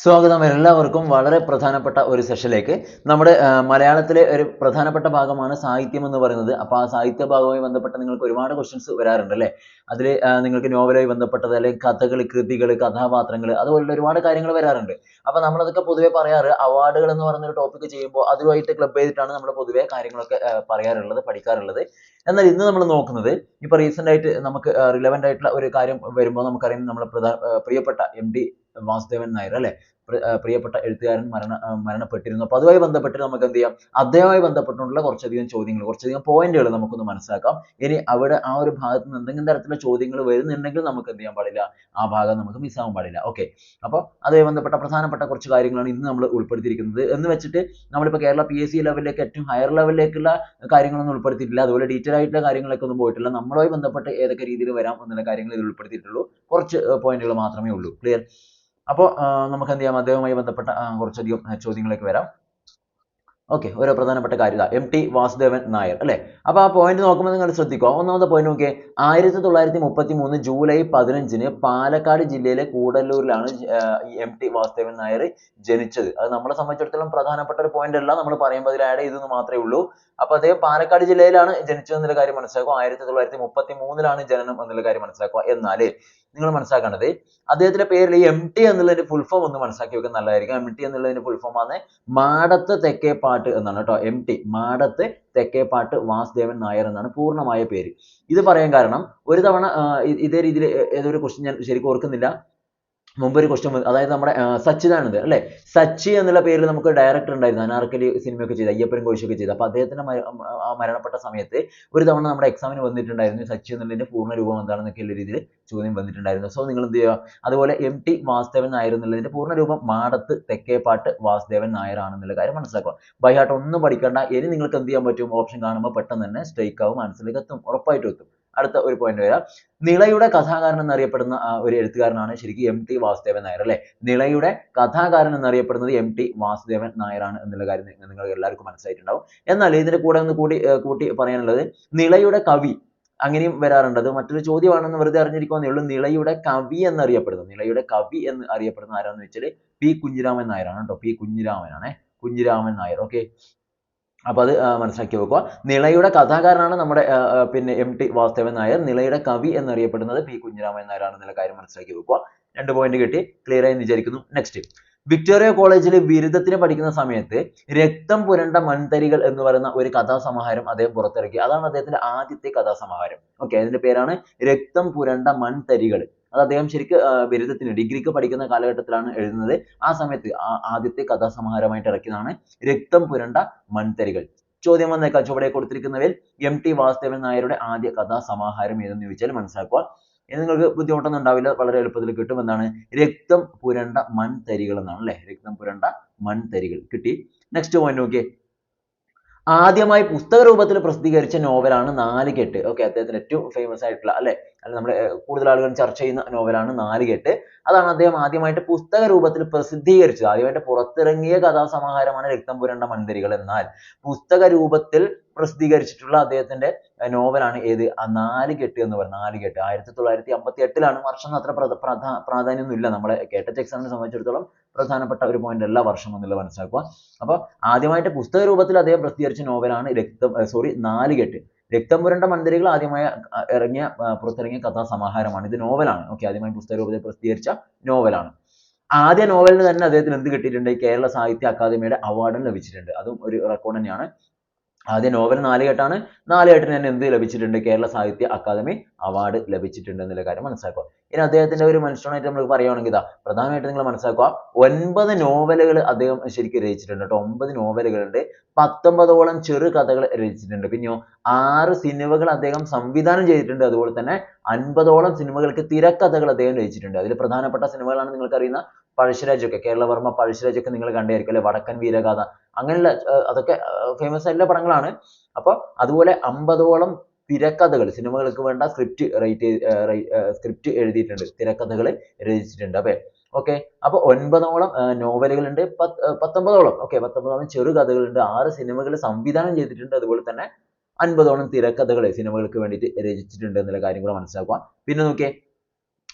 സ്വാഗതം എല്ലാവർക്കും വളരെ പ്രധാനപ്പെട്ട ഒരു സെഷനിലേക്ക്. നമ്മുടെ മലയാളത്തിലെ ഒരു പ്രധാനപ്പെട്ട ഭാഗമാണ് സാഹിത്യം എന്ന് പറയുന്നത്. അപ്പോൾ ആ സാഹിത്യ ഭാഗവുമായി ബന്ധപ്പെട്ട നിങ്ങൾക്ക് ഒരുപാട് ക്വസ്റ്റ്യൻസ് വരാറുണ്ട് അല്ലേ? അതിൽ നിങ്ങൾക്ക് നോവലുമായി ബന്ധപ്പെട്ടത് അല്ലെങ്കിൽ കഥകൾ കൃതികൾ കഥാപാത്രങ്ങൾ അതുപോലുള്ള ഒരുപാട് കാര്യങ്ങൾ വരാറുണ്ട്. അപ്പോൾ നമ്മളതൊക്കെ പൊതുവെ പറയാറ് അവാർഡുകൾ എന്ന് പറയുന്ന ഒരു ടോപ്പിക് ചെയ്യുമ്പോൾ അതുമായിട്ട് ക്ലബ് ചെയ്തിട്ടാണ് നമ്മൾ പൊതുവെ കാര്യങ്ങളൊക്കെ പറയാറുള്ളത് പഠിക്കാറുള്ളത്. എന്നാൽ ഇന്ന് നമ്മൾ നോക്കുന്നത് ഇപ്പോൾ റീസെന്റ് ആയിട്ട് നമുക്ക് റിലവന്റ് ആയിട്ടുള്ള ഒരു കാര്യം വരുമ്പോൾ നമുക്കറിയാം നമ്മുടെ പ്രധാന പ്രിയപ്പെട്ട എം ഡി വാസുദേവൻ നായർ അല്ലെ? പ്രിയപ്പെട്ട എഴുത്തുകാരൻ മരണ മരണപ്പെട്ടിരുന്നു. അപ്പോൾ അതുമായി ബന്ധപ്പെട്ട് നമുക്ക് എന്ത് ചെയ്യാം? അദ്ദേഹവുമായി ബന്ധപ്പെട്ടുള്ള കുറച്ചധികം ചോദ്യങ്ങൾ കുറച്ചധികം പോയിന്റുകൾ നമുക്കൊന്ന് മനസ്സിലാക്കാം. ഇനി അവിടെ ആ ഒരു ഭാഗത്ത് നിന്ന് എന്തെങ്കിലും തരത്തിലുള്ള ചോദ്യങ്ങൾ വരുന്നുണ്ടെങ്കിൽ നമുക്ക് എന്ത് ചെയ്യാൻ പാടില്ല? ആ ഭാഗം നമുക്ക് മിസ്സാവാൻ പാടില്ല. ഓക്കെ അപ്പോൾ അതുമായി ബന്ധപ്പെട്ട പ്രധാനപ്പെട്ട കുറച്ച് കാര്യങ്ങളാണ് ഇന്ന് നമ്മൾ ഉൾപ്പെടുത്തിയിരിക്കുന്നത്. എന്ന് വെച്ചിട്ട് നമ്മളിപ്പോൾ കേരള പി എസ് സി ലെവലിലേക്ക് ഏറ്റവും ഹയർ ലെവലിലേക്കുള്ള കാര്യങ്ങളൊന്നും ഉൾപ്പെടുത്തിയിട്ടില്ല. അതുപോലെ ഡീറ്റെയിൽ ആയിട്ടുള്ള കാര്യങ്ങളൊക്കെ ഒന്നും പോയിട്ടില്ല. നമ്മളുമായി ബന്ധപ്പെട്ട് ഏതൊക്കെ രീതിയിൽ വരാം എന്നുള്ള കാര്യങ്ങൾ ഇതിൽ ഉൾപ്പെടുത്തിയിട്ടുള്ളൂ. കുറച്ച് പോയിന്റുകൾ മാത്രമേ ഉള്ളൂ. ക്ലിയർ അപ്പോൾ നമുക്ക് എന്ത് ചെയ്യാം അദ്ദേഹവുമായി ബന്ധപ്പെട്ട കുറച്ചധികം ചോദ്യങ്ങളിലേക്ക് വരാം. ഓക്കെ ഓരോ പ്രധാനപ്പെട്ട കാര്യം എം ടി വാസുദേവൻ നായർ അല്ലേ? അപ്പോൾ ആ പോയിന്റ് നോക്കുമ്പോൾ നിങ്ങൾ ശ്രദ്ധിക്കുക ഒന്നാമത്തെ പോയിന്റ് നോക്കിയേ. ആയിരത്തി തൊള്ളായിരത്തി മുപ്പത്തി മൂന്ന് ജൂലൈ പതിനഞ്ചിന് പാലക്കാട് ജില്ലയിലെ കൂടല്ലൂരിലാണ് എം ടി വാസുദേവൻ നായർ ജനിച്ചത്. അത് നമ്മളെ സംബന്ധിച്ചിടത്തോളം പ്രധാനപ്പെട്ട ഒരു പോയിന്റ് അല്ല. നമ്മൾ പറയുമ്പോൾ അതിൽ ആഡ് ചെയ്തെന്ന് മാത്രമേ ഉള്ളൂ. അപ്പോൾ അദ്ദേഹം പാലക്കാട് ജില്ലയിലാണ് ജനിച്ചത് എന്നുള്ള കാര്യം മനസ്സിലാക്കുക. ആയിരത്തി തൊള്ളായിരത്തി മുപ്പത്തി മൂന്നിലാണ് ജനനം എന്നുള്ള കാര്യം മനസ്സിലാക്കുക. എന്നാൽ നിങ്ങൾ മനസ്സിലാക്കേണ്ടത് അദ്ദേഹത്തിന്റെ പേരിൽ എം ടി എന്നുള്ളതിന്റെ ഫുൾ ഫോം ഒന്ന് മനസ്സിലാക്കി വെക്കാൻ നല്ലതായിരിക്കും. എം ടി എന്നുള്ളതിന്റെ ഫുൾ ഫോം ആണ് മാടത്ത് തെക്കേപ്പാട്ട് എന്നാണ് കേട്ടോ. എം ടി മാടത്ത് തെക്കേപ്പാട്ട് വാസുദേവൻ നായർ എന്നാണ് പൂർണമായ പേര്. ഇത് പറയാൻ കാരണം ഒരു തവണ ഇതേ രീതിയിൽ ഏതൊരു ക്വസ്റ്റ്യൻ ഞാൻ ശരിക്കും ഓർക്കുന്നില്ല. മുമ്പ് ഒരു ക്വസ്റ്റ്യൻ അതായത് നമ്മുടെ സച്ചിദാനന്ദ് അല്ലെ? സച്ചി എന്നുള്ള പേരിൽ നമുക്ക് ഡയറക്ടർ ഉണ്ടായിരുന്നു അനാർക്കലി സിനിമയൊക്കെ ചെയ്ത് അയ്യപ്പനും കോശിയൊക്കെ ചെയ്ത്. അപ്പോൾ ആ മരണപ്പെട്ട സമയത്ത് ഒരു തവണ നമ്മുടെ എക്സാമിന് വന്നിട്ടുണ്ടായിരുന്നു സച്ചി എന്നുള്ളതിന്റെ പൂർണ രൂപം എന്താണെന്നൊക്കെ ഉള്ള രീതിയിൽ ചോദ്യം വന്നിട്ടുണ്ടായിരുന്നു. സോ നിങ്ങൾ എന്ത് ചെയ്യുക? അതുപോലെ എം ടി വാസുദേവൻ നായർ എന്നുള്ളതിന്റെ പൂർണ രൂപം മാടത്ത് തെക്കേപ്പാട്ട് വാസുദേവൻ നായർ ആണെന്നുള്ള കാര്യം മനസ്സിലാക്കുക. ബൈ ഹാർട്ട് ഒന്നും പഠിക്കേണ്ട. ഇനി നിങ്ങൾക്ക് എന്ത് ചെയ്യാൻ പറ്റും? ഓപ്ഷൻ കാണുമ്പോൾ പെട്ടെന്ന് തന്നെ സ്ട്രൈക്ക് ആവും മനസ്സിലേക്ക് എത്തും ഉറപ്പായിട്ടും എത്തും. അടുത്ത ഒരു പോയിന്റ് വരാം. നിളയുടെ കഥാകാരൻ എന്നറിയപ്പെടുന്ന ആ, ഒരു എഴുത്തുകാരനാണ് ശരിക്കും എം ടി വാസുദേവൻ നായർ അല്ലേ? നിളയുടെ കഥാകാരൻ എന്നറിയപ്പെടുന്നത് എം ടി വാസുദേവൻ നായരാണ് എന്നുള്ള കാര്യം നിങ്ങൾ എല്ലാവർക്കും മനസ്സിലായിട്ടുണ്ടാവും. എന്നാൽ ഇതിന്റെ കൂടെ ഒന്ന് കൂടി കൂട്ടി പറയാനുള്ളത് നിളയുടെ കവി അങ്ങനെയും വരാറുണ്ട്. അത് മറ്റൊരു ചോദ്യമാണെന്ന് വെറുതെ അറിഞ്ഞിരിക്കുന്നേ ഉള്ളൂ. നിളയുടെ കവി എന്നറിയപ്പെടുന്നത് നിളയുടെ കവി എന്ന് അറിയപ്പെടുന്ന ആരാന്ന് വെച്ചാൽ പി കുഞ്ഞിരാമൻ നായരാണ് കേട്ടോ. പി കുഞ്ഞിരാമൻ ആണേ കുഞ്ഞിരാമൻ നായർ. ഓക്കെ അപ്പൊ അത് മനസ്സിലാക്കി വെക്കുക. നിളയുടെ കഥാകാരനാണ് നമ്മുടെ പിന്നെ എം ടി വാസുദേവൻ നായർ. നിളയുടെ കവി എന്നറിയപ്പെടുന്നത് പി. കുഞ്ഞിരാമൻ നായരാണ് എന്നുള്ള കാര്യം മനസ്സിലാക്കി വെക്കുക. രണ്ട് പോയിന്റ് കിട്ടി. ക്ലിയർ ആയി വിചാരിക്കുന്നു. നെക്സ്റ്റ് വിക്ടോറിയ കോളേജിൽ ബിരുദത്തിന് പഠിക്കുന്ന സമയത്ത് രക്തം പുരണ്ട മൺതരികൾ എന്ന് പറയുന്ന ഒരു കഥാസമാഹാരം അദ്ദേഹം പുറത്തിറക്കി. അതാണ് അദ്ദേഹത്തിന്റെ ആദ്യത്തെ കഥാസമാഹാരം. ഓക്കെ അതിന്റെ പേരാണ് രക്തം പുരണ്ട മൺതരികൾ. അത് അദ്ദേഹം ശരിക്ക് ബിരുദത്തിന് ഡിഗ്രിക്ക് പഠിക്കുന്ന കാലഘട്ടത്തിലാണ് എഴുതുന്നത്. ആ സമയത്ത് ആദ്യത്തെ കഥാസമാഹാരമായിട്ട് ഇറക്കിയതാണ് രക്തം പുരണ്ട മൺതരികൾ. ചോദ്യം വന്നേക്കാം ചുവടെ കൊടുത്തിരിക്കുന്നവയിൽ എം ടി വാസുദേവൻ നായരുടെ ആദ്യ കഥാസമാഹാരം ഏതെന്ന് ചോദിച്ചാൽ മനസ്സിലാക്കുക. ഇനി നിങ്ങൾക്ക് ബുദ്ധിമുട്ടൊന്നും ഉണ്ടാവില്ല വളരെ എളുപ്പത്തിൽ കിട്ടും. എന്താണ്? രക്തം പുരണ്ട മൺതരികൾ എന്നാണ് അല്ലെ? രക്തം പുരണ്ട മൺതരികൾ കിട്ടി. നെക്സ്റ്റ് പോയിന്റ് നോക്കിയേ. ആദ്യമായി പുസ്തക രൂപത്തിൽ പ്രസിദ്ധീകരിച്ച നോവലാണ് നാലുകെട്ട്. ഓക്കെ അദ്ദേഹത്തിന് ഏറ്റവും ഫേമസ് ആയിട്ടുള്ള അല്ലേ? അല്ല നമ്മുടെ കൂടുതൽ ആളുകൾ ചർച്ച ചെയ്യുന്ന നോവലാണ് നാലുകെട്ട്. അതാണ് അദ്ദേഹം ആദ്യമായിട്ട് പുസ്തക രൂപത്തിൽ പ്രസിദ്ധീകരിച്ചത്. ആദ്യമായിട്ട് പുറത്തിറങ്ങിയ കഥാസമാഹാരമാണ് രക്തം പുരണ്ട മൺതിരികൾ എന്നാൽ പുസ്തക രൂപത്തിൽ പ്രസിദ്ധീകരിച്ചിട്ടുള്ള അദ്ദേഹത്തിന്റെ നോവലാണ് ഏത്? ആ നാലുകെട്ട് എന്ന് പറയുന്നത് നാലുകെട്ട്. ആയിരത്തി തൊള്ളായിരത്തി അമ്പത്തി എട്ടിലാണ് വർഷം അത്ര പ്രധ- പ്രധാ പ്രാധാന്യമൊന്നും ഇല്ല നമ്മളെ കേട്ടറ്റ് എക്സാമിനെ സംബന്ധിച്ചിടത്തോളം പ്രധാനപ്പെട്ട ഒരു പോയിന്റ് അല്ല വർഷം എന്നുള്ളത് മനസ്സിലാക്കുക. അപ്പോൾ ആദ്യമായിട്ട് പുസ്തക രൂപത്തിൽ അദ്ദേഹം പ്രസിദ്ധീകരിച്ച നോവലാണ് രക്തം സോറി നാലുകെട്ട് രക്തം പുരണ്ട മന്ദിരകൾ ആദ്യമായി ഇറങ്ങിയ പുറത്തിറങ്ങിയ കഥാസമാഹാരമാണ് ഇത് നോവലാണ് ഓക്കെ ആദ്യമായി പുസ്തക രൂപത്തിൽ പ്രസിദ്ധീകരിച്ച നോവലാണ് ആദ്യ നോവലിന് തന്നെ അദ്ദേഹത്തിന് എന്ത് കിട്ടിയിട്ടുണ്ട്? കേരള സാഹിത്യ അക്കാദമിയുടെ അവാർഡും ലഭിച്ചിട്ടുണ്ട്. അതും ഒരു റെക്കോർഡ് തന്നെയാണ്. ആദ്യ നോവൽ നാലുകെട്ടാണ് നാലുകെട്ടിന് തന്നെ എന്ത് ലഭിച്ചിട്ടുണ്ട്? കേരള സാഹിത്യ അക്കാദമി അവാർഡ് ലഭിച്ചിട്ടുണ്ട് എന്നുള്ള കാര്യം മനസ്സിലാക്കുക. ഇനി അദ്ദേഹത്തിന്റെ ഒരു മനുഷ്യനായിട്ട് നമ്മൾ പറയുകയാണെങ്കിൽ ഇതാ പ്രധാനമായിട്ട് നിങ്ങൾ മനസ്സിലാക്കുക ഒൻപത് നോവലുകൾ അദ്ദേഹം ശരിക്കും രചിച്ചിട്ടുണ്ട് കേട്ടോ. ഒമ്പത് നോവലുകളുണ്ട് പത്തൊമ്പതോളം ചെറുകഥകൾ രചിച്ചിട്ടുണ്ട്. പിന്നെയോ ആറ് സിനിമകൾ അദ്ദേഹം സംവിധാനം ചെയ്തിട്ടുണ്ട്. അതുപോലെ തന്നെ അൻപതോളം സിനിമകൾക്ക് തിരക്കഥകൾ അദ്ദേഹം രചിച്ചിട്ടുണ്ട്. അതിൽ പ്രധാനപ്പെട്ട സിനിമകളാണ് നിങ്ങൾക്ക് അറിയുന്ന പഴശ്ശിരാജൊക്കെ കേരളവർമ്മ പഴശ്ശിരാജൊക്കെ നിങ്ങൾ കണ്ടായിരിക്കും അല്ലെ? വടക്കൻ വീരഗാഥ. അങ്ങനെയുള്ള അതൊക്കെ ഫേമസ് ആയിട്ടുള്ള പടങ്ങളാണ്. അപ്പോൾ അതുപോലെ അമ്പതോളം തിരക്കഥകൾ സിനിമകൾക്ക് വേണ്ട സ്ക്രിപ്റ്റ് റൈറ്റ് സ്ക്രിപ്റ്റ് എഴുതിയിട്ടുണ്ട്. തിരക്കഥകൾ രചിച്ചിട്ടുണ്ട്. അപ്പൊ ഓക്കെ. അപ്പൊ ഒൻപതോളം നോവലുകളുണ്ട്. പത്ത് പത്തൊമ്പതോളം ഓക്കെ പത്തൊമ്പതോളം ചെറുകഥകളുണ്ട് ആറ് സിനിമകൾ സംവിധാനം ചെയ്തിട്ടുണ്ട്. അതുപോലെ തന്നെ അൻപതോളം തിരക്കഥകൾ സിനിമകൾക്ക് വേണ്ടിയിട്ട് രചിച്ചിട്ടുണ്ട് എന്നുള്ള കാര്യം കൂടെ മനസ്സിലാക്കുക പിന്നെ നോക്കിയേ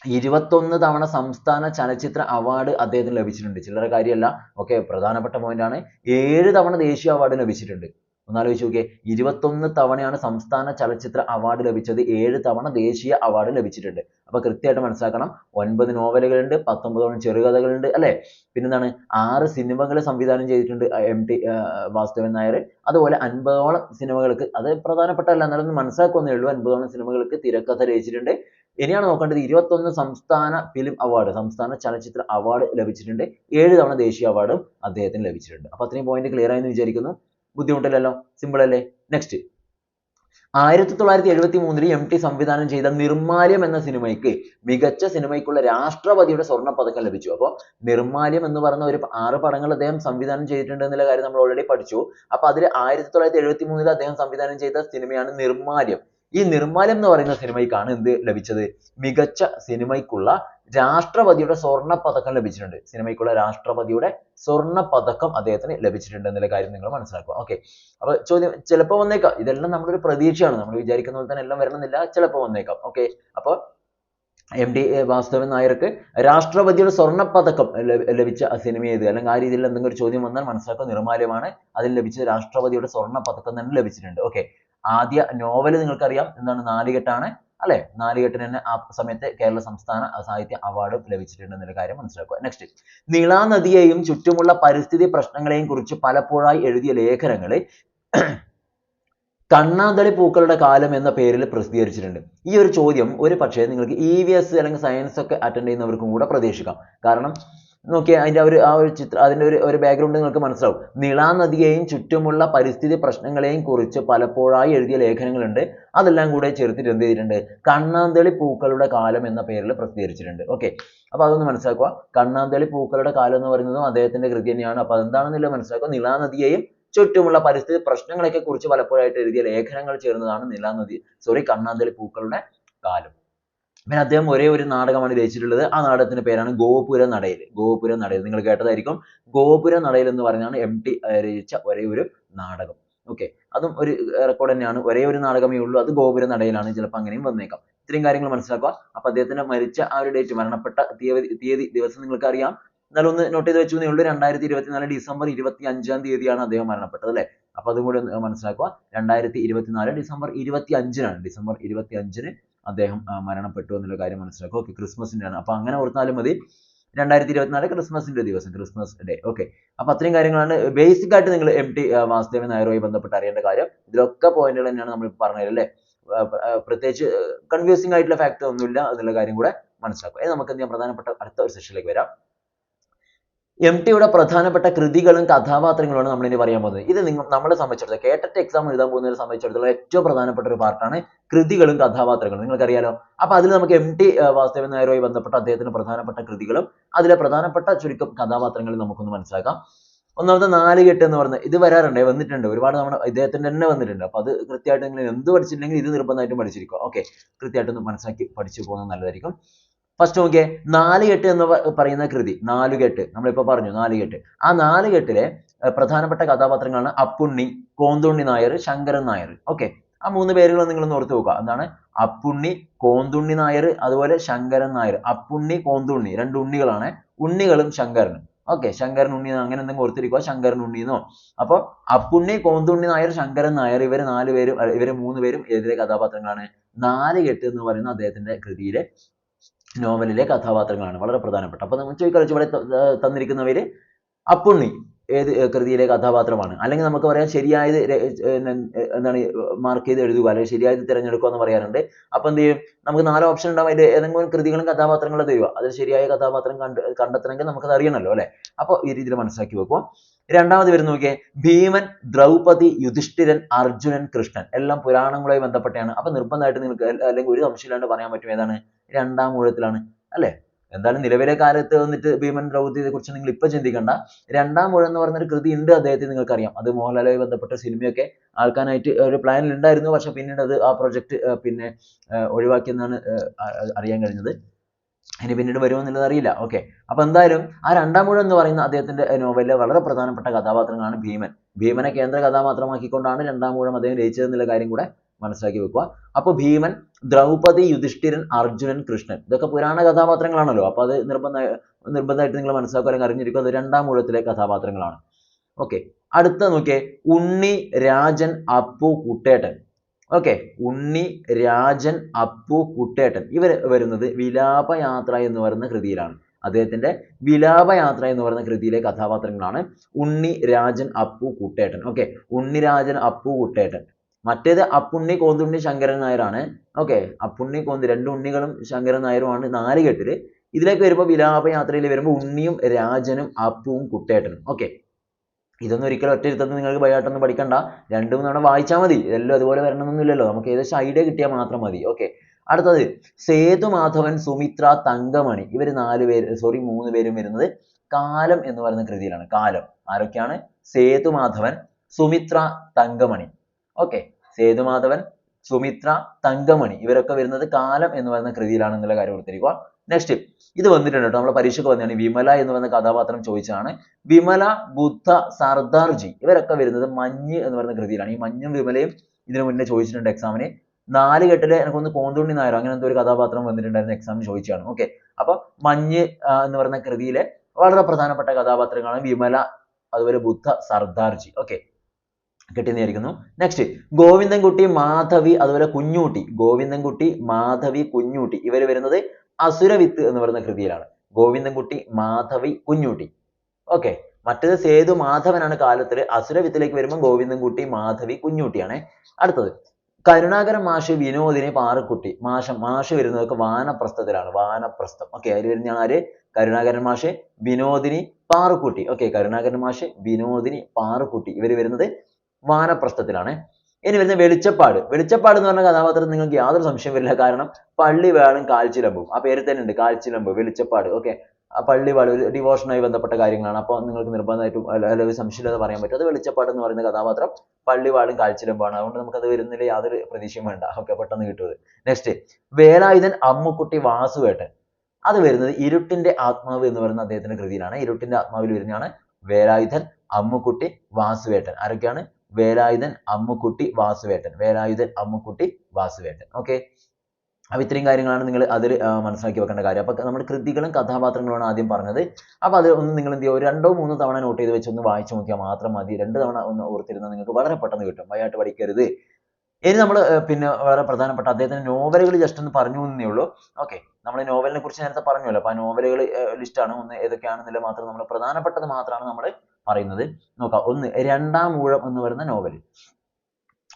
ഇരുപത്തൊന്ന് തവണ സംസ്ഥാന ചലച്ചിത്ര അവാർഡ് അദ്ദേഹത്തിന് ലഭിച്ചിട്ടുണ്ട്. ചില്ലറ കാര്യമല്ല. ഓക്കെ പ്രധാനപ്പെട്ട point ആണ്. ഏഴ് തവണ ദേശീയ അവാർഡ് ലഭിച്ചിട്ടുണ്ട്. ഒന്നാലോചിച്ച് നോക്കിയേ. ഇരുപത്തൊന്ന് തവണയാണ് സംസ്ഥാന ചലച്ചിത്ര അവാർഡ് ലഭിച്ചത്. ഏഴ് തവണ ദേശീയ അവാർഡ് ലഭിച്ചിട്ടുണ്ട്. അപ്പോൾ കൃത്യമായിട്ട് മനസ്സിലാക്കണം. ഒൻപത് നോവലുകളുണ്ട് പത്തൊമ്പതോളം ചെറുകഥകളുണ്ട് അല്ലേ? പിന്നെന്താണ്? ആറ് സിനിമകൾ സംവിധാനം ചെയ്തിട്ടുണ്ട് എം ടി വാസുദേവൻ നായർ. അതുപോലെ അൻപതോളം സിനിമകൾക്ക് അത് പ്രധാനപ്പെട്ടതല്ല എന്നാലും ഒന്ന് മനസ്സിലാക്കുന്നേ ഉള്ളൂ. അൻപതോളം സിനിമകൾക്ക് തിരക്കഥ രചിച്ചിട്ടുണ്ട്. ഇനിയാണ് നോക്കേണ്ടത് ഇരുപത്തൊന്ന് സംസ്ഥാന ഫിലിം അവാർഡ് സംസ്ഥാന ചലച്ചിത്ര അവാർഡ് ലഭിച്ചിട്ടുണ്ട്. ഏഴ് തവണ ദേശീയ അവാർഡും അദ്ദേഹത്തിന് ലഭിച്ചിട്ടുണ്ട്. അപ്പോൾ അത്രയും പോയിന്റ് ക്ലിയർ ആയെന്ന് വിചാരിക്കുന്നു. ബുദ്ധിമുട്ടില്ലല്ലോ? സിമ്പിൾ അല്ലേ? നെക്സ്റ്റ് ആയിരത്തി തൊള്ളായിരത്തി എഴുപത്തി മൂന്നിൽ എം ടി സംവിധാനം ചെയ്ത നിർമാല്യം എന്ന സിനിമയ്ക്ക് മികച്ച സിനിമയ്ക്കുള്ള രാഷ്ട്രപതിയുടെ സ്വർണ പതക്കം ലഭിച്ചു. അപ്പോൾ നിർമാല്യം എന്ന് പറയുന്ന ഒരു ആറ് പടങ്ങൾ അദ്ദേഹം സംവിധാനം ചെയ്തിട്ടുണ്ട് എന്നുള്ള കാര്യം നമ്മൾ ഓൾറെഡി പഠിച്ചു. അപ്പോൾ അതിൽ ആയിരത്തി തൊള്ളായിരത്തി എഴുപത്തി മൂന്നിൽ അദ്ദേഹം സംവിധാനം ചെയ്ത സിനിമയാണ് നിർമാല്യം ഈ നിർമ്മാല്യം എന്ന് പറയുന്ന സിനിമയ്ക്കാണ് എന്ത് ലഭിച്ചത്? മികച്ച സിനിമയ്ക്കുള്ള രാഷ്ട്രപതിയുടെ സ്വർണ പതക്കം ലഭിച്ചിട്ടുണ്ട്. സിനിമയ്ക്കുള്ള രാഷ്ട്രപതിയുടെ സ്വർണ പതക്കം അദ്ദേഹത്തിന് ലഭിച്ചിട്ടുണ്ട് എന്നുള്ള കാര്യം നിങ്ങൾ മനസ്സിലാക്കുക. ഓക്കെ. അപ്പൊ ചോദ്യം ചിലപ്പോൾ വന്നേക്കാം. ഇതെല്ലാം നമ്മുടെ ഒരു പ്രതീക്ഷയാണ്. നമ്മൾ വിചാരിക്കുന്ന പോലെ തന്നെ എല്ലാം വരണമെന്നില്ല. ചിലപ്പോൾ വന്നേക്കാം. ഓക്കെ. അപ്പോൾ എം ഡി വാസുദേവൻ നായർക്ക് രാഷ്ട്രപതിയുടെ സ്വർണ പതക്കം ലഭ- ലഭിച്ച സിനിമ ഏത്? അല്ലെങ്കിൽ ആ രീതിയിൽ എന്തെങ്കിലും ഒരു ചോദ്യം വന്നാൽ മനസ്സിലാക്കുക. നിർമാല്യമാണ് അതിൽ ലഭിച്ച രാഷ്ട്രപതിയുടെ സ്വർണ പതക്കം തന്നെ ലഭിച്ചിട്ടുണ്ട്. ഓക്കെ. ആദ്യ നോവൽ നിങ്ങൾക്കറിയാം. എന്താണ്? നാലുകെട്ടാണ് അല്ലെ? നാലുകെട്ടിന് തന്നെ ആ സമയത്ത് കേരള സംസ്ഥാന സാഹിത്യ അവാർഡ് ലഭിച്ചിട്ടുണ്ട് എന്നൊരു കാര്യം മനസ്സിലാക്കുക. നെക്സ്റ്റ് നീളാ നദിയെയും ചുറ്റുമുള്ള പരിസ്ഥിതി പ്രശ്നങ്ങളെയും കുറിച്ച് പലപ്പോഴായി എഴുതിയ ലേഖനങ്ങൾ കണ്ണാന്തളി പൂക്കളുടെ കാലം എന്ന പേരിൽ പ്രസിദ്ധീകരിച്ചിട്ടുണ്ട്. ഈ ഒരു ചോദ്യം ഒരു പക്ഷേ നിങ്ങൾക്ക് ഇ വി എസ് അല്ലെങ്കിൽ സയൻസ് ഒക്കെ അറ്റൻഡ് ചെയ്യുന്നവർക്കും കൂടെ പ്രതീക്ഷിക്കാം. കാരണം നോക്കിയാൽ അതിന്റെ ഒരു ആ ഒരു ചിത്രം അതിന്റെ ഒരു ഒരു ബാക്ക്ഗ്രൗണ്ട് നിങ്ങൾക്ക് മനസ്സിലാവും. നിളാ നദിയെയും ചുറ്റുമുള്ള പരിസ്ഥിതി പ്രശ്നങ്ങളെയും കുറിച്ച് പലപ്പോഴായി എഴുതിയ ലേഖനങ്ങളുണ്ട്. അതെല്ലാം കൂടെ ചേർത്തിട്ട് എന്ത് ചെയ്തിട്ടുണ്ട്? കണ്ണാന്തളി പൂക്കളുടെ കാലം എന്ന പേരിൽ പ്രസിദ്ധീകരിച്ചിട്ടുണ്ട്. ഓക്കെ. അപ്പോൾ അതൊന്ന് മനസ്സിലാക്കുക. കണ്ണാന്തളി പൂക്കളുടെ കാലം എന്ന് പറയുന്നതും അദ്ദേഹത്തിന്റെ കൃതി തന്നെയാണ്. അപ്പോൾ അതെന്താണെന്നില്ല മനസ്സിലാക്കുക? നിളാ നദിയെയും ചുറ്റുമുള്ള പരിസ്ഥിതി പ്രശ്നങ്ങളെയൊക്കെ കുറിച്ച് പലപ്പോഴായിട്ട് എഴുതിയ ലേഖനങ്ങൾ ചേർന്നതാണ് നിളാനദി സോറി കണ്ണാന്തളി പൂക്കളുടെ കാലം. പിന്നെ അദ്ദേഹം ഒരേ ഒരു നാടകമാണ് രചിച്ചിട്ടുള്ളത്. ആ നാടകത്തിന്റെ പേരാണ് ഗോപുര നടയിൽ. ഗോപുര നടയിൽ. നിങ്ങൾ കേട്ടതായിരിക്കും. ഗോപുര നടയിൽ എന്ന് പറഞ്ഞാണ് ടി രചിച്ച ഒരേ ഒരു നാടകം. ഓക്കെ അതും ഒരു റെക്കോർഡ് തന്നെയാണ്. ഒരേ ഒരു നാടകമേ ഉള്ളൂ. അത് ഗോപുര നടയിലാണ്. ചിലപ്പോൾ അങ്ങനെയും വന്നേക്കാം. ഇത്രയും കാര്യങ്ങൾ മനസ്സിലാക്കുക. അപ്പൊ അദ്ദേഹത്തിന്റെ മരിച്ച ആ ഒരു ഡേറ്റ് മരണപ്പെട്ട തീയതി തീയതി ദിവസം നിങ്ങൾക്ക് അറിയാം. എന്നാലും ഒന്ന് നോട്ട് ചെയ്ത് വെച്ചു ഉള്ളൂ. രണ്ടായിരത്തി ഇരുപത്തിനാല് ഡിസംബർ ഇരുപത്തി അഞ്ചാം തീയതിയാണ് അദ്ദേഹം മരണപ്പെട്ടത് അല്ലേ? അപ്പൊ അതും കൂടി മനസ്സിലാക്കുക. രണ്ടായിരത്തി ഇരുപത്തിനാല് ഡിസംബർ ഇരുപത്തി അഞ്ചിനാണ് ഡിസംബർ ഇരുപത്തി അഞ്ചിന് അദ്ദേഹം മരണപ്പെട്ടു എന്നുള്ള കാര്യം മനസ്സിലാക്കുക. ഓക്കെ ക്രിസ്മസിന്റെയാണ് അപ്പോൾ അപ്പൊ അങ്ങനെ ഓർത്താലും മതി. രണ്ടായിരത്തി ഇരുപത്തിനാല് ക്രിസ്മസിന്റെ ദിവസം ക്രിസ്മസ് ഡേ. ഓക്കെ അപ്പോൾ അത്രയും കാര്യങ്ങളാണ്. ബേസിക് ആയിട്ട് നിങ്ങൾ എം ടി വാസുദേവൻ നായരുമായി ബന്ധപ്പെട്ട് അറിയേണ്ട കാര്യം. ഇതിലൊക്കെ പോയിന്റുകൾ തന്നെയാണ് നമ്മൾ പറഞ്ഞത് അല്ലേ? പ്രത്യേകിച്ച് കൺഫ്യൂസിംഗ് ആയിട്ടുള്ള ഫാക്ടർ ഒന്നുമില്ല. എന്നുള്ള കാര്യം കൂടെ മനസ്സിലാക്കുക. നമുക്ക് എന്ത് ചെയ്യാം പ്രധാനപ്പെട്ട അടുത്ത ഒരു സെഷനിലേക്ക് വരാം. എം ടിയുടെ പ്രധാനപ്പെട്ട കൃതികളും കഥാപാത്രങ്ങളുമാണ് നമ്മൾ ഇനി പറയാൻ പോകുന്നത്. ഇത് നിങ്ങൾ നമ്മളെ സംബന്ധിച്ചിടത്തോളം കേട്ടിട്ട് എക്സാം എഴുതാൻ പോകുന്നവരെ സംബന്ധിച്ചിടത്തോളം ഏറ്റവും പ്രധാനപ്പെട്ട ഒരു പാർട്ടാണ് കൃതികളും കഥാപാത്രങ്ങളും. നിങ്ങൾക്കറിയാലോ? അപ്പൊ അതിൽ നമുക്ക് എം ടി വാസുദേവൻ നായരുമായി ബന്ധപ്പെട്ട അദ്ദേഹത്തിന്റെ പ്രധാനപ്പെട്ട കൃതികളും അതിലെ പ്രധാനപ്പെട്ട ചുരുക്കം കഥാപാത്രങ്ങളും നമുക്കൊന്ന് മനസ്സിലാക്കാം. ഒന്നാമത്തെ നാലുകെട്ട് എന്ന് പറയുന്നത് ഇത് വരാറുണ്ട് വന്നിട്ടുണ്ട്. ഒരുപാട് തവണ ഇദ്ദേഹത്തിന്റെ തന്നെ വന്നിട്ടുണ്ട്. അപ്പൊ അത് കൃത്യമായിട്ട് നിങ്ങൾ എന്ത് പഠിച്ചിട്ടുണ്ടെങ്കിൽ ഇത് നിർബന്ധമായിട്ടും പഠിച്ചിരിക്കുക. ഓക്കെ കൃത്യമായിട്ടൊന്ന് മനസ്സിലാക്കി പഠിച്ചു പോകുന്നത് നല്ലതായിരിക്കും. ഫസ്റ്റ് നോക്കിയേ നാലുകെട്ട് എന്ന് പറയുന്ന കൃതി നാലുകെട്ട്. നമ്മളിപ്പോ പറഞ്ഞു നാലുകെട്ട്. ആ നാലുകെട്ടിലെ കെട്ടിലെ പ്രധാനപ്പെട്ട കഥാപാത്രങ്ങളാണ് അപ്പുണ്ണി കോന്തുണ്ണി നായർ ശങ്കരൻ നായർ. ഓക്കെ. ആ മൂന്ന് പേരുകൾ നിങ്ങൾ ഒന്ന് ഓർത്തു വെക്കുക. എന്താണ്? അപ്പുണ്ണി കോന്തുണ്ണി നായർ അതുപോലെ ശങ്കരൻ നായർ. അപ്പുണ്ണി കോന്തുണ്ണി രണ്ട് ഉണ്ണികളാണ്. ഉണ്ണികളും ശങ്കരനും. ഓക്കെ. ശങ്കരൻ ഉണ്ണി അങ്ങനെ എന്തെങ്കിലും ഓർത്തിരിക്കുക ശങ്കരൻ ഉണ്ണി എന്നോ? അപ്പൊ അപ്പുണ്ണി കോന്തുണ്ണി നായർ ശങ്കരൻ നായർ ഇവർ ഇവർ ഇവർ മൂന്ന് പേരും ഏതിലെ കഥാപാത്രങ്ങളാണ്. നാലുകെട്ട് എന്ന് പറയുന്ന അദ്ദേഹത്തിന്റെ കൃതിയിലെ നോവലിലെ കഥാപാത്രങ്ങളാണ് വളരെ പ്രധാനപ്പെട്ട. അപ്പോൾ നമ്മൾ ചോദിക്കാം ഇവിടെ തന്നിരിക്കുന്നവർ അപ്പുണ്ണി ഏത് കൃതിയിലെ കഥാപാത്രമാണ്? അല്ലെങ്കിൽ നമുക്ക് പറയാം ശരിയായത് എന്താണ് മാർക്ക് ചെയ്ത് എഴുതുക അല്ലെങ്കിൽ ശരിയായത് തിരഞ്ഞെടുക്കുക എന്ന് പറയാറുണ്ട്. അപ്പൊ എന്ത് ചെയ്യും? നമുക്ക് നാല് ഓപ്ഷൻ ഉണ്ടാവും. അതിൽ ഏതെങ്കിലും കൃതികളും കഥാപാത്രങ്ങളും തരുക അതിൽ ശരിയായ കഥാപാത്രം കണ്ട് കണ്ടെത്തണമെങ്കിൽ നമുക്കത് അറിയണമല്ലോ അല്ലേ? അപ്പോൾ ഈ രീതിയിൽ മനസ്സിലാക്കി വെക്കുക രണ്ടാമത് വരുന്ന നോക്കിയേ ഭീമൻ ദ്രൗപതി യുധിഷ്ഠിരൻ അർജുനൻ കൃഷ്ണൻ. എല്ലാം പുരാണങ്ങളുമായി ബന്ധപ്പെട്ടാണ് അപ്പൊ നിർബന്ധമായിട്ട് നിങ്ങൾക്ക് അല്ലെങ്കിൽ ഒരു സംശയമില്ലാണ്ട് പറയാൻ പറ്റും ഏതാണ്? രണ്ടാം ഊഴത്തിലാണ് അല്ലേ? എന്തായാലും നിലവിലെ കാലത്ത് വന്നിട്ട് ഭീമൻ ദ്രൗപദിയെ കുറിച്ച് നിങ്ങൾ ഇപ്പൊ ചിന്തിക്കണ്ട. രണ്ടാം ഊഴം എന്ന് പറയുന്ന ഒരു കൃതി ഉണ്ട് അദ്ദേഹത്തിന് നിങ്ങൾക്കറിയാം. അത് മോഹൻലാലുമായി ബന്ധപ്പെട്ട സിനിമയൊക്കെ ആൾക്കാനായിട്ട് ഒരു പ്ലാനിൽ ഉണ്ടായിരുന്നു. പക്ഷെ പിന്നീട് അത് ആ പ്രൊജക്ട് പിന്നെ ഒഴിവാക്കിയെന്നാണ് അറിയാൻ കഴിഞ്ഞത്. ഇനി പിന്നീട് വരുമോ എന്നുള്ളത് അറിയില്ല. ഓക്കെ അപ്പൊ എന്തായാലും ആ രണ്ടാം ഊഴം എന്ന് പറയുന്ന അദ്ദേഹത്തിന്റെ നോവലിലെ വളരെ പ്രധാനപ്പെട്ട കഥാപാത്രങ്ങളാണ് ഭീമൻ. ഭീമനെ കേന്ദ്ര കഥാപാത്രമാക്കിക്കൊണ്ടാണ് രണ്ടാം ഊഴം അദ്ദേഹം രചിച്ചത് എന്നുള്ള കാര്യം കൂടെ മനസ്സിലാക്കി വെക്കുക. അപ്പോൾ ഭീമൻ ദ്രൗപദി യുധിഷ്ഠിരൻ അർജുനൻ കൃഷ്ണൻ ഇതൊക്കെ പുരാണ കഥാപാത്രങ്ങളാണല്ലോ. അപ്പൊ അത് നിർബന്ധ നിർബന്ധമായിട്ട് നിങ്ങൾ മനസ്സിലാക്കുക അല്ലെങ്കിൽ അറിഞ്ഞിരിക്കുക അത് രണ്ടാം ഊഴത്തിലെ കഥാപാത്രങ്ങളാണ്. ഓക്കെ അടുത്തത് നോക്കിയേ. ഉണ്ണി രാജൻ അപ്പു കുട്ടേട്ടൻ. ഓക്കെ ഉണ്ണി രാജൻ അപ്പു കുട്ടേട്ടൻ. ഇവർ വരുന്നത് വിലാപയാത്ര എന്ന് പറയുന്ന കൃതിയിലാണ്. അദ്ദേഹത്തിന്റെ വിലാപയാത്ര എന്ന് പറയുന്ന കൃതിയിലെ കഥാപാത്രങ്ങളാണ്. ഉണ്ണി രാജൻ അപ്പു കുട്ടേട്ടൻ. ഓക്കെ ഉണ്ണി രാജൻ അപ്പു കുട്ടേട്ടൻ. മറ്റേത് അപ്പുണ്ണി കോന്തുണ്ണി ശങ്കരൻ നായരാണ്. ഓക്കെ അപ്പുണ്ണി കോന്ത് രണ്ട് ഉണ്ണികളും ശങ്കരൻ നായരുമാണ് നാലുകെട്ടിൽ ഇതിലേക്ക് വരുമ്പോൾ വിലാപയാത്രയിൽ വരുമ്പോൾ ഉണ്ണിയും രാജനും അപ്പുവും കുട്ടേട്ടനും. ഓക്കെ. ഇതൊന്നും ഒരിക്കലും ഒറ്റ ഇരുത്തത്തിൽ നിങ്ങൾക്ക് ബൈഹാർട്ടൊന്നും പഠിക്കണ്ട. രണ്ടും തവണ വായിച്ചാൽ മതി. ഇതെല്ലാം അതുപോലെ വരണമെന്നൊന്നുമില്ലല്ലോ. നമുക്ക് ഏകദേശം ഐഡിയ കിട്ടിയാൽ മാത്രം മതി. ഓക്കെ. അടുത്തത് സേതുമാധവൻ സുമിത്ര തങ്കമണി. പേര് സോറി മൂന്ന് പേരും വരുന്നത് കാലം എന്ന് പറയുന്ന കൃതിയിലാണ്. കാലം. ആരൊക്കെയാണ്? സേതുമാധവൻ സുമിത്ര തങ്കമണി. ഓക്കെ. സേതുമാധവൻ സുമിത്ര തങ്കമണി ഇവരൊക്കെ വരുന്നത് കാലം എന്ന് പറയുന്ന കൃതിയിലാണ് എന്നുള്ള കാര്യം ഓർത്തിരിക്കുക. നെക്സ്റ്റ് ഇത് വന്നിട്ടുണ്ട് കേട്ടോ. നമ്മളെ പരീക്ഷയ്ക്ക് വന്നതാണ്. വിമല എന്ന് പറയുന്ന കഥാപാത്രം ചോദിച്ചതാണ്. വിമല ബുദ്ധ സർദാർജി ഇവരൊക്കെ വരുന്നത് മഞ്ഞ് എന്ന് പറയുന്ന കൃതിയിലാണ്. ഈ മഞ്ഞും വിമലയും ഇതിനു മുന്നേ ചോദിച്ചിട്ടുണ്ട് എക്സാമിന് നാല് കെട്ടിൽ എനിക്കൊന്ന് കോന്തുണ്ണി നായർ അങ്ങനെ എന്തോ ഒരു കഥാപാത്രം വന്നിട്ടുണ്ടായിരുന്നു എക്സാമിന് ചോദിച്ചതാണ്. ഓക്കെ അപ്പൊ മഞ്ഞ് എന്ന് പറയുന്ന കൃതിയിലെ വളരെ പ്രധാനപ്പെട്ട കഥാപാത്രങ്ങളാണ് വിമല അതുപോലെ ബുദ്ധ സർദാർജി ഓക്കെ കിട്ടുന്നതായിരിക്കുന്നു നെക്സ്റ്റ് ഗോവിന്ദൻകുട്ടി മാധവി അതുപോലെ കുഞ്ഞൂട്ടി. ഗോവിന്ദൻകുട്ടി മാധവി കുഞ്ഞൂട്ടി. ഇവർ വരുന്നത് അസുരവിത്ത് എന്ന് പറയുന്ന കൃതിയിലാണ്. ഗോവിന്ദൻകുട്ടി മാധവി കുഞ്ഞൂട്ടി. ഓക്കെ മറ്റേത് സേതു മാധവനാണ് കാലത്തിൽ. അസുരവിത്തിലേക്ക് വരുമ്പോൾ ഗോവിന്ദൻകുട്ടി മാധവി കുഞ്ഞൂട്ടിയാണ് അടുത്തത്. കരുണാകരൻ മാഷ് വിനോദിനി പാറക്കുട്ടി. മാഷ മാഷ് വരുന്നതൊക്കെ വാനപ്രസ്ഥത്തിലാണ്. വാനപ്രസ്ഥം. ഓക്കെ അതിൽ വരുന്ന ആര്? കരുണാകരൻ മാഷ് വിനോദിനി പാറുക്കുട്ടി. ഓക്കെ കരുണാകരൻ മാഷ് വിനോദിനി പാറുക്കുട്ടി. ഇവർ വരുന്നത് വാനപ്രസ്ഥത്തിലാണ്. ഇനി വരുന്ന വെളിച്ചപ്പാട്. വെളിച്ചപ്പാട് എന്ന് പറഞ്ഞ കഥാപാത്രം നിങ്ങൾക്ക് യാതൊരു സംശയം വരില്ല. കാരണം പള്ളി വേളും കാൽച്ചിലമ്പും. ആ പേര് തന്നെ ഉണ്ട്. കാൽച്ചിലമ്പ് വെളിച്ചപ്പാട്. ഓക്കെ. ആ പള്ളി വേള ഒരു ഡിവോഷനുമായി ബന്ധപ്പെട്ട കാര്യങ്ങളാണ്. അപ്പോൾ നിങ്ങൾക്ക് നിർബന്ധമായിട്ടും അല്ലെങ്കിൽ സംശയമില്ലാതെ പറയാൻ പറ്റും. അത് വെളിച്ചപ്പാട് എന്ന് പറയുന്ന കഥാപാത്രം പള്ളി വാളും കാൽച്ചിലമ്പാണ് അതുകൊണ്ട് അത് വരുന്നതിൽ യാതൊരു പ്രതീക്ഷയും വേണ്ട. ഓക്കെ പെട്ടെന്ന് കിട്ടുന്നത് നെക്സ്റ്റ് വേലായുധൻ അമ്മുക്കുട്ടി വാസുവേട്ടൻ. അത് വരുന്നത് ഇരുട്ടിന്റെ ആത്മാവ് എന്ന് പറയുന്ന അദ്ദേഹത്തിന്റെ കൃതിയിലാണ്. ഇരുട്ടിന്റെ ആത്മാവിൽ വരുന്നതാണ് വേലായുധൻ അമ്മുക്കുട്ടി വാസുവേട്ടൻ. ആരൊക്കെയാണ്? വേലായുധൻ അമ്മുക്കുട്ടി വാസുവേട്ടൻ. വേലായുധൻ അമ്മുക്കുട്ടി വാസുവേട്ടൻ. ഓക്കെ അപ്പൊ ഇത്രയും കാര്യങ്ങളാണ് നിങ്ങൾ അതിൽ മനസ്സിലാക്കി വെക്കേണ്ട കാര്യം. അപ്പൊ നമ്മുടെ കൃതികളും കഥാപാത്രങ്ങളുമാണ് ആദ്യം പറഞ്ഞത്. അപ്പൊ അത് ഒന്ന് നിങ്ങൾ എന്ത് ചെയ്യുക രണ്ടോ മൂന്നോ തവണ നോട്ട് ചെയ്ത് വെച്ച് ഒന്ന് വായിച്ചു നോക്കിയാൽ മാത്രം മതി. രണ്ട് തവണ ഒന്ന് ഓർത്തിരുന്നാൽ നിങ്ങൾക്ക് വളരെ പെട്ടെന്ന് കിട്ടും. വയ്യാട്ട് പഠിക്കരുത്. ഇനി നമ്മൾ പിന്നെ വളരെ പ്രധാനപ്പെട്ട അദ്ദേഹത്തിന്റെ നോവലുകൾ ജസ്റ്റ് ഒന്ന് പറഞ്ഞു എന്നേ ഉള്ളൂ. ഓക്കെ നമ്മൾ നോവലിനെ കുറിച്ച് നേരത്തെ പറഞ്ഞല്ലോ. അപ്പൊ ആ നോവലുകൾ ലിസ്റ്റാണ് ഒന്ന് ഏതൊക്കെയാണെന്നുള്ളത് മാത്രം നമ്മൾ പ്രധാനപ്പെട്ടത് മാത്രമാണ് നമ്മൾ പറയുന്നത്. നോക്കാം. ഒന്ന് രണ്ടാം ഊഴം എന്ന് പറയുന്ന നോവൽ.